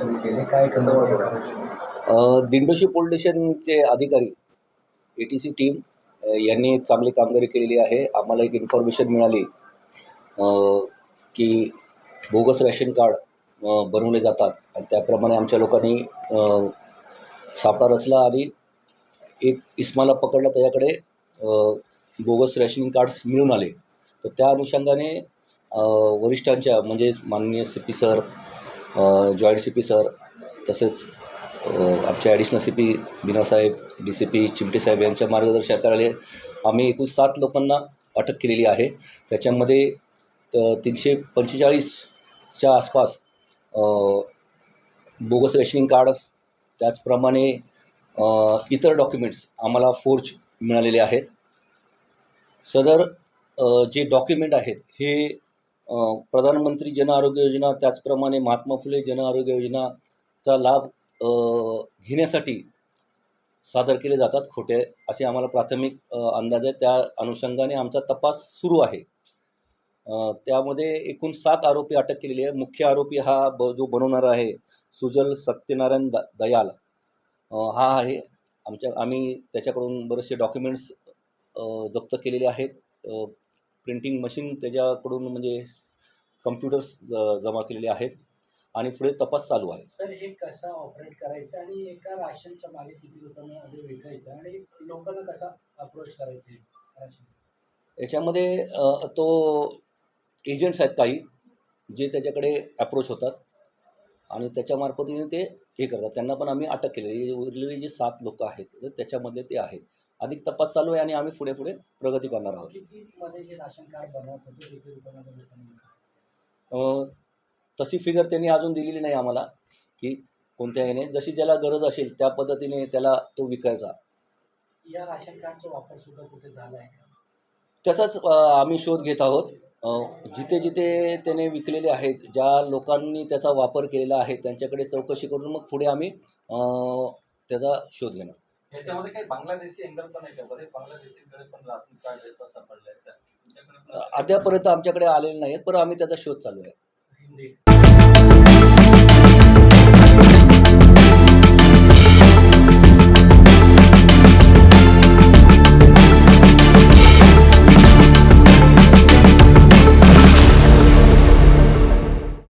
सुरू केले? काय कसं दिंडोशी पोलीस स्टेशनचे अधिकारी ए टी सी टीम यांनी चांगली कामगिरी केलेली आहे. आम्हाला एक इन्फॉर्मेशन मिळाली की बोगस रॅशन कार्ड बनवले जातात. आणि त्याप्रमाणे आमच्या लोकांनी सापळा रचला आणि एक इस्माला पकडला त्याच्याकडे बोगस रॅशन कार्ड्स मिळून आले. तर त्या अनुषंगाने वरिष्ठांच्या म्हणजे माननीय C P sir joint C P sir तसेच आमचे ॲडिशनल सी पी बिनासाहेब डी सी पी चिमटे साहेब यांच्या मार्गदर्शनाखाली आम्ही एकूण सात लोकांना अटक केलेली आहे. त्याच्यामध्ये त- तीनशे पंचेचाळीसच्या आसपास बोगस रेशनिंग कार्ड त्याचप्रमाणे इतर डॉक्युमेंट्स आम्हाला फोर्ज मिळालेले आहेत. सदर जे डॉक्युमेंट आहेत हे प्रधानमंत्री जन आरोग्य योजना त्याचप्रमाणे महात्मा फुले जन आरोग्य योजनाचा लाभ घेण्यासाठी सादर केले जातात खोटे असे आम्हाला प्राथमिक अंदाज आहे. त्या अनुषंगाने आमचा तपास सुरू आहे. त्यामध्ये एकूण सात आरोपी अटक केलेली आहे मुख्य आरोपी हा ब जो बनवणारा आहे सुजल सत्यनारायण द दयाल हा आहे. आमच्या आम्ही त्याच्याकडून बरेचसे डॉक्युमेंट्स जप्त केलेले आहेत. प्रिंटिंग मशीन त्याच्याकडून म्हणजे कम्प्युटर्स जमा केलेले आहेत आणि पुढे तपास चालू आहे. सर हे कसं ऑपरेट करायचं आणि एका राशनच्या मागे किती आधी विकायचं आणि लोकांना कसा अप्रोच करायचे? याच्यामध्ये तो एजंट्स आहेत काही जे त्याच्याकडे अप्रोच होतात आणि त्याच्यामार्फतीने ते हे करतात. त्यांना पण आम्ही अटक केली उरलेले जे सात लोक आहेत तर त्याच्यामध्ये ते आहेत. अधिक तपास चालू आहे आणि आम्ही पुढे पुढे प्रगती करणार आहोत. तशी फिगर त्यांनी अजून दिलेली नाही आम्हाला की कोणत्या ह्याने जशी ज्याला गरज असेल त्या पद्धतीने त्याला तो विकायचा. या राशन कार्डचा वापर सुद्धा कुठे झाला आहे का त्याचाच आम्ही शोध घेत आहोत. जिथे जिथे त्याने विकलेले आहेत ज्या लोकांनी त्याचा वापर केलेला आहे त्यांच्याकडे चौकशी करून मग पुढे आम्ही त्याचा शोध घेणार. याच्यामध्ये काही बांगलादेशी अँगल पण आहे का? बरेच बांगलादेशीकडे पण राशन कार्ड सापडले अद्यापर्यंत आमच्याकडे आलेले नाहीत पण आम्ही त्याचा शोध चालू आहे.